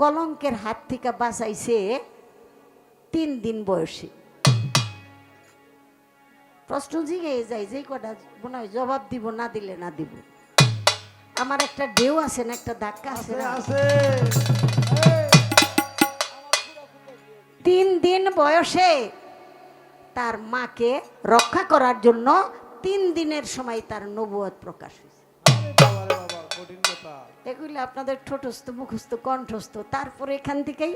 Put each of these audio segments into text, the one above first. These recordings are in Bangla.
কলঙ্কের হাত থেকে বাঁচাইছে তিন দিন বয়সে। প্রশ্ন জিগে যায় যে কটা মনে হয় জবাব দিব না দিলে না দিব। আমার একটা ঢেউ আছে না একটা ধাক্কা আছে তিন দিন বয়সে তার মাকে রক্ষা করার জন্য তিন দিনের সময় তার নবুয়ত প্রকাশ হয়েছে। কঠিন কথা। এগুলি আপনাদের ঠোঁটস্থ মুখস্থ কণ্ঠস্থ। তারপরে এখান থেকেই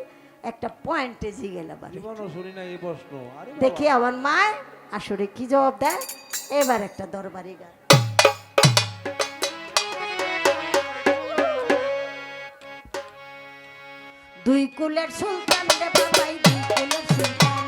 একটা পয়েন্টে জি গেল জীবনও শুনি না এই প্রশ্ন। দেখি আমার মা আসলে কি জবাব দেয়? এবার একটা দরবারি গান। দুই কুলের সুলতান রে বাবাই দুই কুলের সুলতান।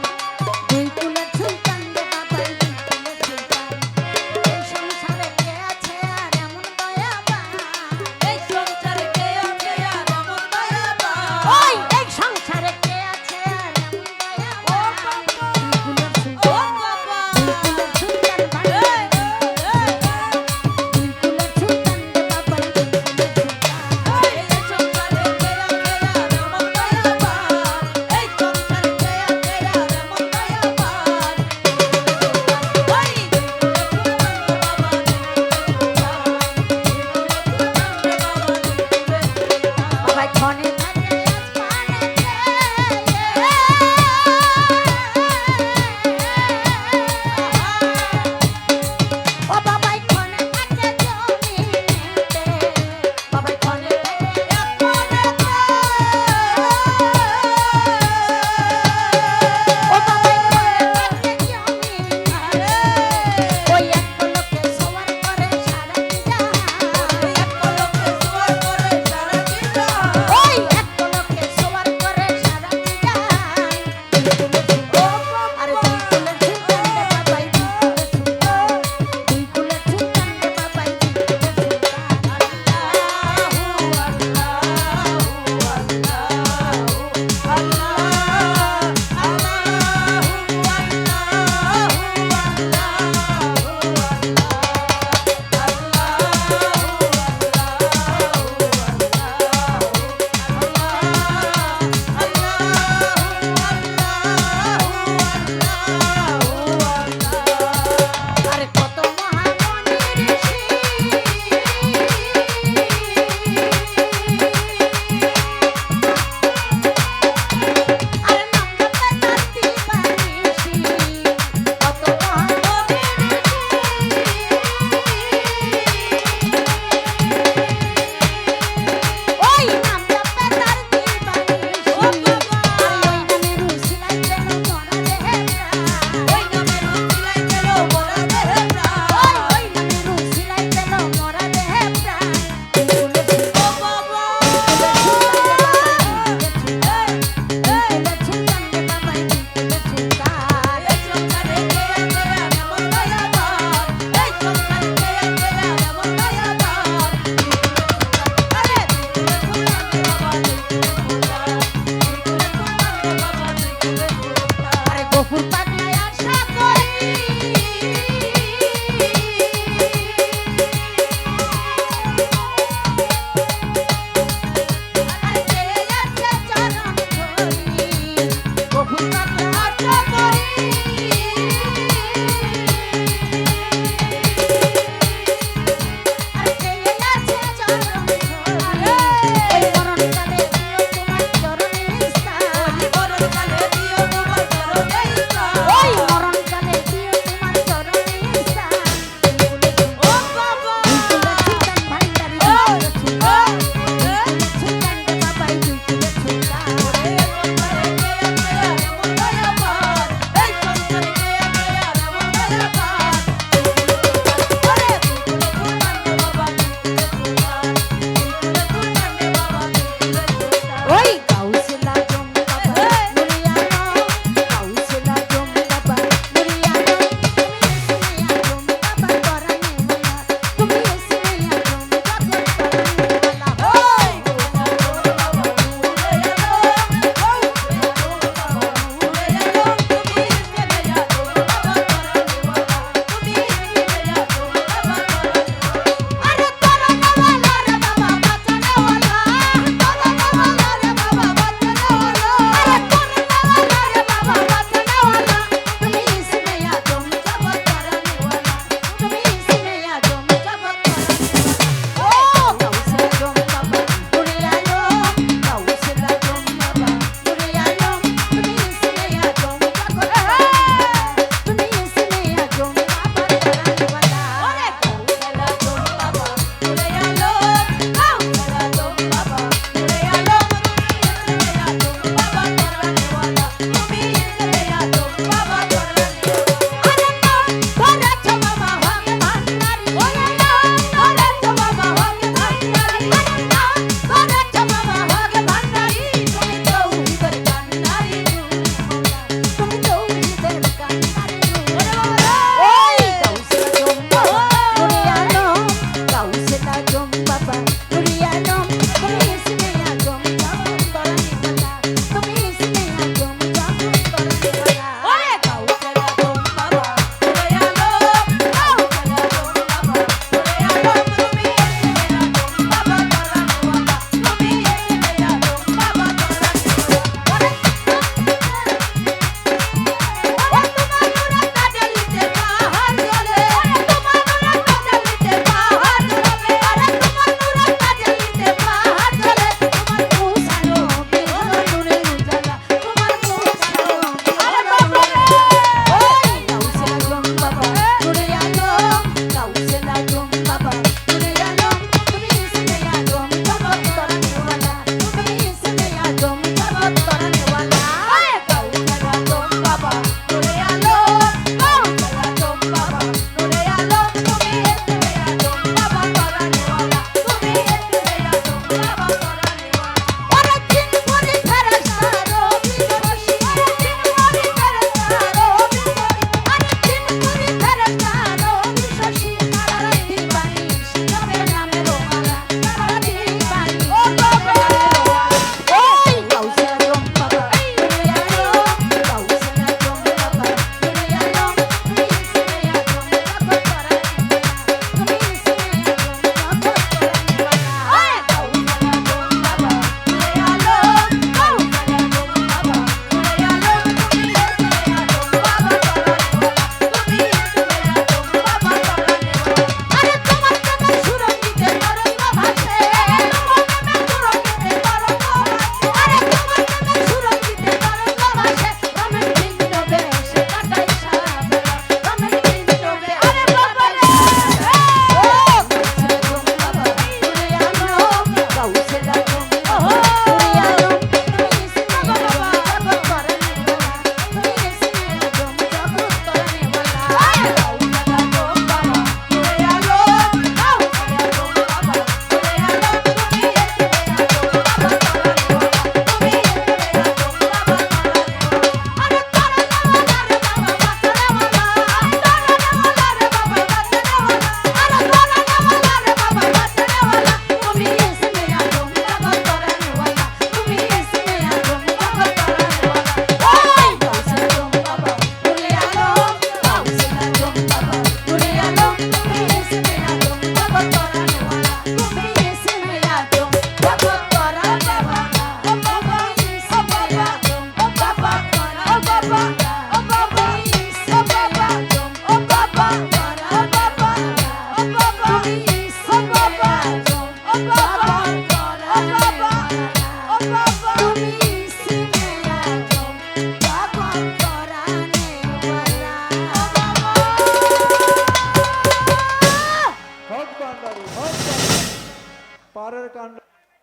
Bravo!